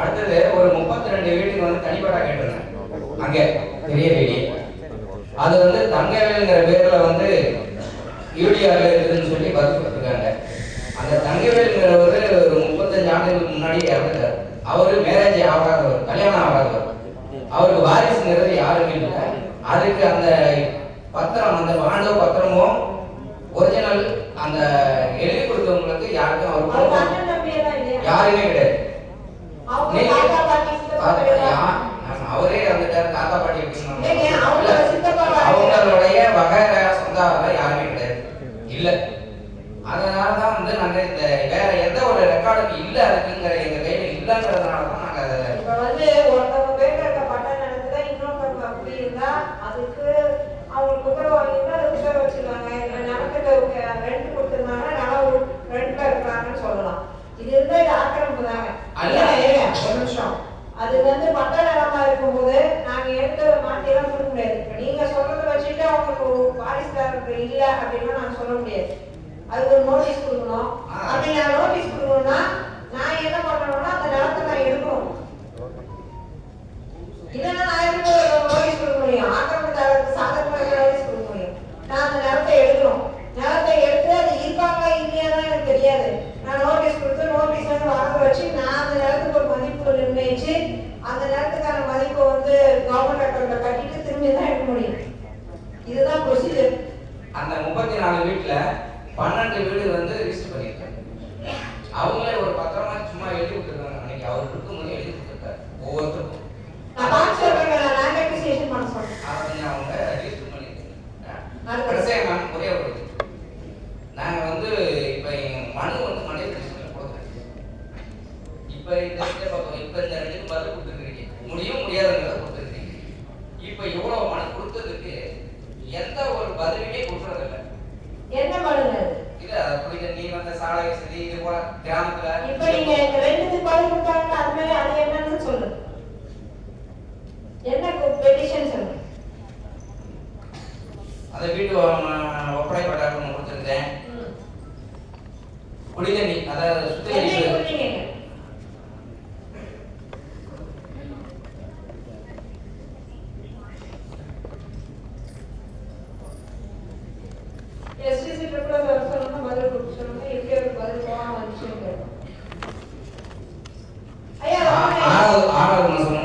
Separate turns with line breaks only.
அடுத்தது ஒரு முப்பத்தி ரெண்டு வீட்டுக்கு வந்து தனிப்பட்டா கேட்டிருந்தேன் அங்கே பெரிய வீடு. அது வந்து தங்கவேலுங்கிற பேர்ல வந்து யூடிஆர்ல இருக்குதுன்னு சொல்லி பதில் கொடுத்துருக்காங்க அந்த தங்கவேலுங்கிறவர் ஒரு முப்பத்தஞ்சு ஆண்டுகளுக்கு முன்னாடி இறந்துட்டார். அவரு மேரேஜ் ஆகாதவர் கல்யாணம் ஆகாதவர். அவருக்கு வாரிசுங்கிறது யாருமே இல்லை. அதுக்கு அந்த பத்திரம் அந்த ஆண்டோ பத்திரமும் ஒரிஜினல் அந்த எழுதி கொடுத்தவங்களுக்கு யாருக்கும்
அவர்?
யாருமே கிடையாது. அதனால தான் வந்து நாங்க இந்த வேற எந்த ஒரு ரெக்கார்டும் இல்ல இருக்குங்கிற எங்க கையில இல்லங்கிறதுனால தான் நாங்க அதை
இப்ப வந்து ஒருத்தவங்க பேர்ல இருக்க பட்ட நிலத்துல இன்னொருத்தவங்க அப்படி இருந்தா அதுக்கு அவங்களுக்கு உத்தரவு வாங்கியிருந்தா அது உத்தரவு வச்சிருக்காங்க இல்ல நிலத்துக்கு ரெண்ட் கொடுத்திருந்தாங்கன்னா நிலம் ரெண்ட்ல இருக்கிறாங்கன்னு சொல்லலாம். இது இருந்தா இது ஆக்கிரமிப்பு தாங்க.
அல்ல.
ஒரு நிமிஷம். அது வந்து பட்ட நிலமா இருக்கும்போது நாங்க எடுத்து எல்லாம் கொடுக்க முடியாது. இப்ப நீங்க சொல்றதை வச்சுட்டு அவங்களுக்கு வாரிசுதாரர்கள் இல்ல அப்படின்னா நாங்க சொல்ல முடியாது. அதுக்கு ஒரு நோட்டீஸ் கொடுக்கணும். அப்படி நான் நோட்டீஸ் கொடுக்கணும்னா நான் என்ன பண்ணணும்னா அந்த நிலத்தை நான் எடுக்கணும் இல்லைன்னா நான் எப்படி நோட்டீஸ் கொடுக்க முடியும் ஆக்கிரமித்தாளருக்கு சாதகமாக நோட்டீஸ் கொடுக்க முடியும் நான் அந்த நிலத்தை எடுக்கணும் நிலத்தை எடுத்து அது இருக்காங்களா இல்லையாதான் எனக்கு தெரியாது நான் நோட்டீஸ் கொடுத்து நோட்டீஸ் வந்து வாங்க வச்சு நான் அந்த நிலத்துக்கு ஒரு மதிப்பு நிர்ணயிச்சு அந்த நிலத்துக்கான மதிப்பை வந்து கவர்மெண்ட் அக்கௌண்ட்ல கட்டிட்டு திரும்பி தான் எடுக்க முடியும் இதுதான் ப்ரொசீஜர்
அந்த முப்பத்தி நாலு வீட்டுல பன்னெண்டு வீடு வந்து ரிஜிஸ்டர் பண்ணியிருக்காங்க அவங்களே ஒரு பத்திரமா சும்மா எழுதி கொடுத்துருக்காங்க. அன்னைக்கு அவர் இருக்கும்போது எழுதி கொடுத்துருக்காரு. ஒவ்வொருத்தருக்கும். அவங்க ரிஜிஸ்டர் பண்ணியிருக்காங்க. ஒரே ஒரு இது. நாங்க வந்து இப்ப மனு வந்து மண்டல கமிஷன்ல கொடுக்குறேன் இப்ப இந்த பார்ப்போம் இப்ப இந்த ரெண்டுக்கு பதில் கொடுத்துருக்கீங்க முடியும் முடியாதுங்கிறத கொடுத்துருக்கீங்க இப்ப இவ்வளவு மனு கொடுத்ததுக்கு எந்த ஒரு பதிலுமே கொடுக்கறதில்ல.
என்ன பண்ணுங்க அது?
இல்ல நீ வந்த சாலை வசதி இது போல கிராமத்துல
இப்ப நீங்க இந்த ரெண்டுத்துக்கு பதில் கொடுத்தாங்க அது மாதிரி அது என்னன்னு சொல்லு. என்ன பெட்டிஷன் சொல்லு?
அந்த வீட்டு ஒ- ஒப்படை பட்டாக்கு ஒன்று கொடுத்துருந்தேன். குடிதண்ணி அதாவது
என்ன 啊啊！